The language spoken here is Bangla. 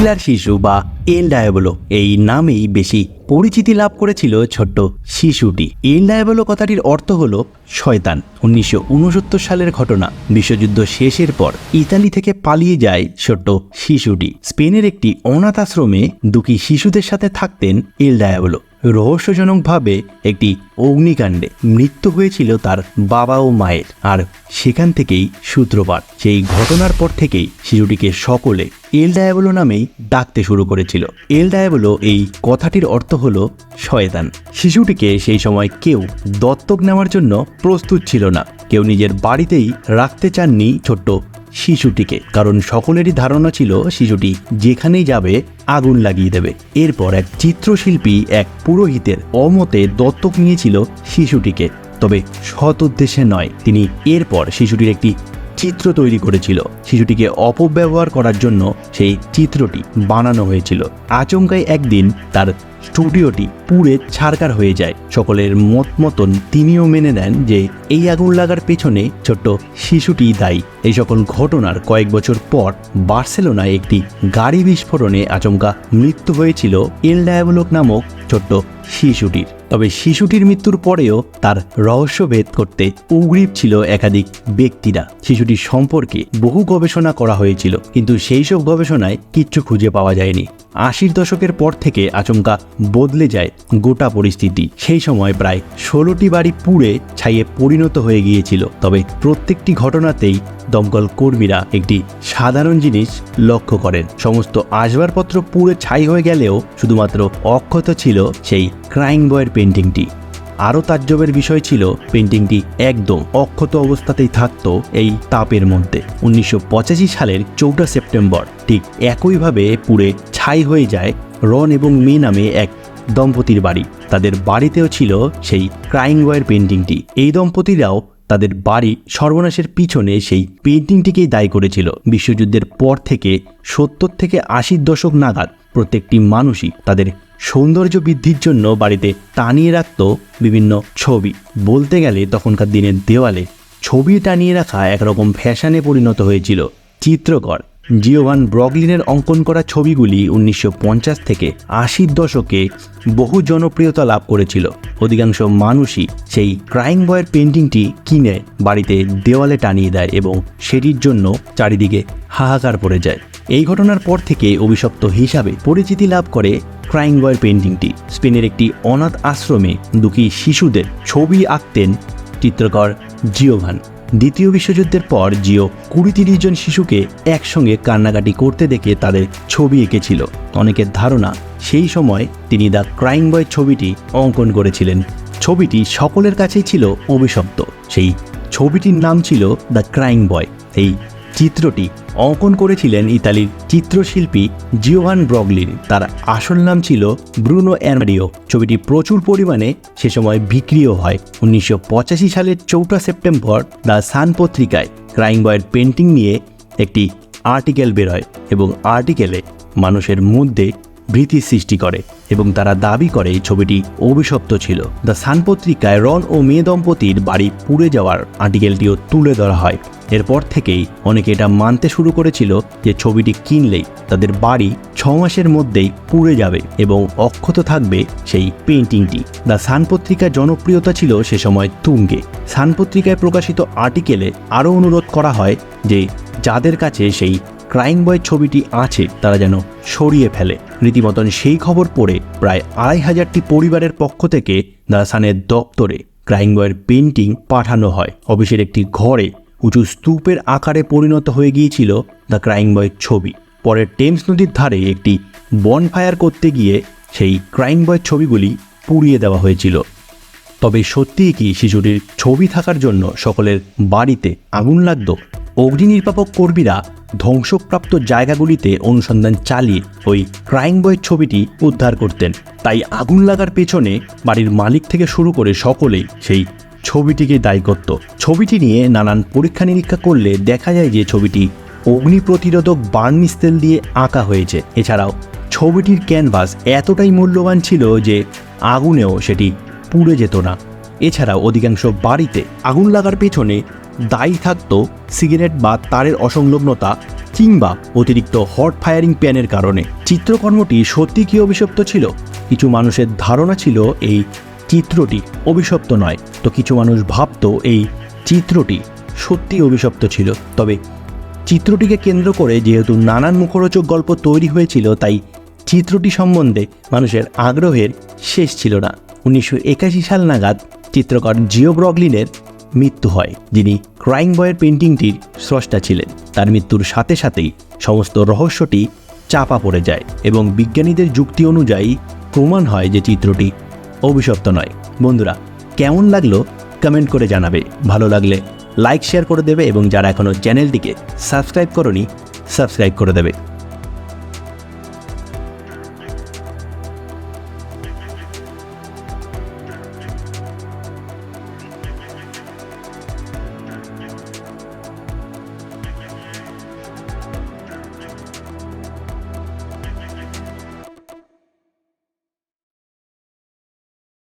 কিলার শিশু বা এল ডায়াবলো এই নামেই বেশি পরিচিতি লাভ করেছিল ছোট্ট শিশুটি। এল ডায়াবলো কথাটির অর্থ হল শয়তান। উনিশশো উনসত্তর সালের ঘটনা। বিশ্বযুদ্ধ শেষের পর ইতালি থেকে পালিয়ে যায় ছোট্ট শিশুটি। স্পেনের একটি অনাথ আশ্রমে দুটি শিশুদের সাথে থাকতেন এল ডায়াবলো রহস্যজনকভাবে একটি অগ্নিকাণ্ডে মৃত্যু হয়েছিল তার বাবা ও মায়ের। আর সেখান থেকেই সূত্রপাত। সেই ঘটনার পর থেকেই শিশুটিকে সকলে এল ডায়াবলো নামেই ডাকতে শুরু করেছিল। এল ডায়াবলো এই কথাটির অর্থ হলো শয়তান। শিশুটিকে সেই সময় কেউ দত্তক নেওয়ার জন্য প্রস্তুত ছিল না। কেউ নিজের বাড়িতেই রাখতে চাননি ছোট্ট শিশুটিকে। কারণ সকলেরই ধারণা ছিল শিশুটি যেখানেই যাবে আগুন লাগিয়ে দেবে। এরপর এক চিত্রশিল্পী এক পুরোহিতের অমতে দত্তক নিয়েছিল শিশুটিকে। তবে সৎ উদ্দেশ্যে নয়, তিনি এরপর শিশুটির একটি চিত্র তৈরি করেছিল। শিশুটিকে অপব্যবহার করার জন্য সেই চিত্রটি বানানো হয়েছিল। আচমকাই একদিন তার স্টুডিওটি পুড়ে ছারকার হয়ে যায়। সকলের মত মতন তিনিও মেনে নেন যে এই আগুন লাগার পেছনে ছোট্ট শিশুটি দায়ী। এই সকল ঘটনার কয়েক বছর পর বার্সেলোনায় একটি গাড়ি বিস্ফোরণে আচমকা মৃত্যু হয়েছিল এল ডায়াবলোক নামক ছোট্ট শিশুটির। তবে শিশুটির মৃত্যুর পরেও তার রহস্যভেদ করতে উগ্রীব ছিল একাধিক ব্যক্তিরা। শিশুটির সম্পর্কে বহু গবেষণা করা হয়েছিল, কিন্তু সেই সব গবেষণায় কিচ্ছু খুঁজে পাওয়া যায়নি। আশির দশকের পর থেকে আচমকা বদলে যায় গোটা পরিস্থিতি। সেই সময় প্রায় ষোলোটি বাড়ি পুড়ে ছাইয়ে পরিণত হয়ে গিয়েছিল, তবে প্রত্যেকটি ঘটনাতেই দমকল কর্মীরা একটি সাধারণ জিনিস লক্ষ্য করেন। সমস্ত আসবাবপত্র পুড়ে ছাই হয়ে গেলেও শুধুমাত্র অক্ষত ছিল সেই ক্রাইং বয়ের পেন্টিংটি। আরও তাজ্জবের বিষয় ছিল, পেন্টিংটি একদম অক্ষত অবস্থাতেই থাকতো এই তাপের মধ্যে। উনিশশো পঁচাশি সালের চৌঠা সেপ্টেম্বর, ঠিক একইভাবে পুড়ে ছাই হয়ে যায় রন এবং মে নামে এক দম্পতির বাড়ি। তাদের বাড়িতেও ছিল সেই ক্রাইং বয়ের পেন্টিংটি। এই দম্পতিরাও তাদের বাড়ি সর্বনাশের পিছনে সেই পেন্টিংটিকেই দায়ী করেছিল। বিশ্বযুদ্ধের পর থেকে সত্তর থেকে আশির দশক নাগাদ প্রত্যেকটি মানুষই তাদের সৌন্দর্য বৃদ্ধির জন্য বাড়িতে টানিয়ে রাখত বিভিন্ন ছবি। বলতে গেলে তখনকার দিনের দেওয়ালে ছবি টানিয়ে রাখা একরকম ফ্যাশনে পরিণত হয়েছিল চিত্রকর। জিওভান ব্রগলিনের অঙ্কন করা ছবিগুলি উনিশশো পঞ্চাশ থেকে আশির দশকে বহু জনপ্রিয়তা লাভ করেছিল। অধিকাংশ মানুষই সেই ক্রাইং বয়ের পেন্টিংটি কিনে বাড়িতে দেওয়ালে টানিয়ে দেয় এবং সেটির জন্য চারিদিকে হাহাকার পড়ে যায়। এই ঘটনার পর থেকে অভিশপ্ত হিসাবে পরিচিতি লাভ করে ক্রাইং বয়ের পেন্টিংটি স্পেনের একটি অনাথ আশ্রমে দুটি শিশুদের ছবি আঁকতেন চিত্রকর জিওভান। দ্বিতীয় বিশ্বযুদ্ধের পর জিও কুড়ি তিরিশ জন শিশুকে একসঙ্গে কান্নাকাটি করতে দেখে তাদের ছবি এঁকেছিল। অনেকের ধারণা, সেই সময় তিনি দ্য ক্রাইং বয় ছবিটি অঙ্কন করেছিলেন। ছবিটি সকলের কাছেই ছিল অভিশপ্ত। সেই ছবিটির নাম ছিল দ্য ক্রাইং বয় এই চিত্রটি অঙ্কন করেছিলেন ইতালির চিত্রশিল্পী জিওভান ব্রগলির তার আসল নাম ছিল ব্রুনো অ্যামারিও ছবিটি প্রচুর পরিমাণে সে সময় বিক্রিও হয়। উনিশশো পঁচাশি সালের চৌঠা সেপ্টেম্বর দ্য সান পত্রিকায় ক্রাইং বয়ের পেন্টিং নিয়ে একটি আর্টিকেল বেরোয় এবং আর্টিকেলে মানুষের মধ্যে ভীতির সৃষ্টি করে এবং তারা দাবি করে ছবিটি অভিশপ্ত ছিল। দ্য সান পত্রিকায় রন ও মেয়ে দম্পতির বাড়ি পুড়ে যাওয়ার আর্টিকেলটিও তুলে ধরা হয়। এরপর থেকেই অনেকে এটা মানতে শুরু করেছিল যে ছবিটি কিনলেই তাদের বাড়ি ছ মাসের মধ্যেই পুড়ে যাবে এবং অক্ষত থাকবে সেই পেন্টিংটি দ্য সান পত্রিকার জনপ্রিয়তা ছিল সে সময় তুঙ্গে। সান পত্রিকায় প্রকাশিত আর্টিকেলে আরও অনুরোধ করা হয় যে যাদের কাছে সেই ক্রাইং বয় ছবিটি আছে তারা যেন সরিয়ে ফেলে। রীতিমতন সেই খবর পড়ে প্রায় আড়াই হাজারটি পরিবারের পক্ষ থেকে দ্য সানের দপ্তরে ক্রাইং বয়ের পেন্টিং পাঠানো হয়। অফিসের একটি ঘরে উঁচু স্তূপের আকারে পরিণত হয়ে গিয়েছিল দ্য ক্রাইং বয়ের ছবি। পরে টেমস নদীর ধারে একটি বনফায়ার করতে গিয়ে সেই ক্রাইং বয়ের ছবিগুলি পুড়িয়ে দেওয়া হয়েছিল। তবে সত্যিই কি শিশুটির ছবি থাকার জন্য সকলের বাড়িতে আগুন লাগত? অগ্নি নির্বাপক কর্মীরা ধ্বংসপ্রাপ্ত জায়গাগুলিতে অনুসন্ধান চালিয়ে ওই ক্রাইং বয়ের ছবিটি উদ্ধার করতেন। তাই আগুন লাগার পেছনে বাড়ির মালিক থেকে শুরু করে সকলেই সেই ছবিটিকে দায়ী করত ছবিটি নিয়ে নানান পরীক্ষা নিরীক্ষা করলে দেখা যায় যে ছবিটি অগ্নি প্রতিরোধক বার্নিশ তেল দিয়ে আঁকা হয়েছে। এছাড়াও ছবিটির ক্যানভাস এতটাই মূল্যবান ছিল যে আগুনেও সেটি পুড়ে যেত না। এছাড়াও অধিকাংশ বাড়িতে আগুন লাগার পেছনে দায়ী থাকতো সিগারেট বা তারের অসংলগ্নতা কিংবা অতিরিক্ত হট ফায়ারিং প্যানের কারণে। চিত্রকর্মটি সত্যি কি অভিশপ্ত ছিল? কিছু মানুষের ধারণা ছিল এই চিত্রটি অভিশপ্ত নয়। তো কিছু মানুষ ভাবতো এই চিত্রটি সত্যি অভিশপ্ত ছিল। তবে চিত্রটিকে কেন্দ্র করে যেহেতু নানান মুখরোচক গল্প তৈরি হয়েছিল, তাই চিত্রটি সম্বন্ধে মানুষের আগ্রহের শেষ ছিল না। উনিশশো একাশি সাল নাগাদ চিত্রকর জিও ব্রগলিনের মৃত্যু হয়, যিনি ক্রাইং বয়ের পেন্টিংটির স্রষ্টা ছিলেন। তার মৃত্যুর সাথে সাথেই সমস্ত রহস্যটি চাপা পড়ে যায় এবং বিজ্ঞানীদের যুক্তি অনুযায়ী প্রমাণ হয় যে চিত্রটি অভিশপ্ত নয়। বন্ধুরা, কেমন লাগল? কমেন্ট করে জানাবে। ভালো লাগলে লাইক শেয়ার করে দেবে এবং যারা এখনও চ্যানেলটিকে সাবস্ক্রাইব করনি সাবস্ক্রাইব করে দেবে।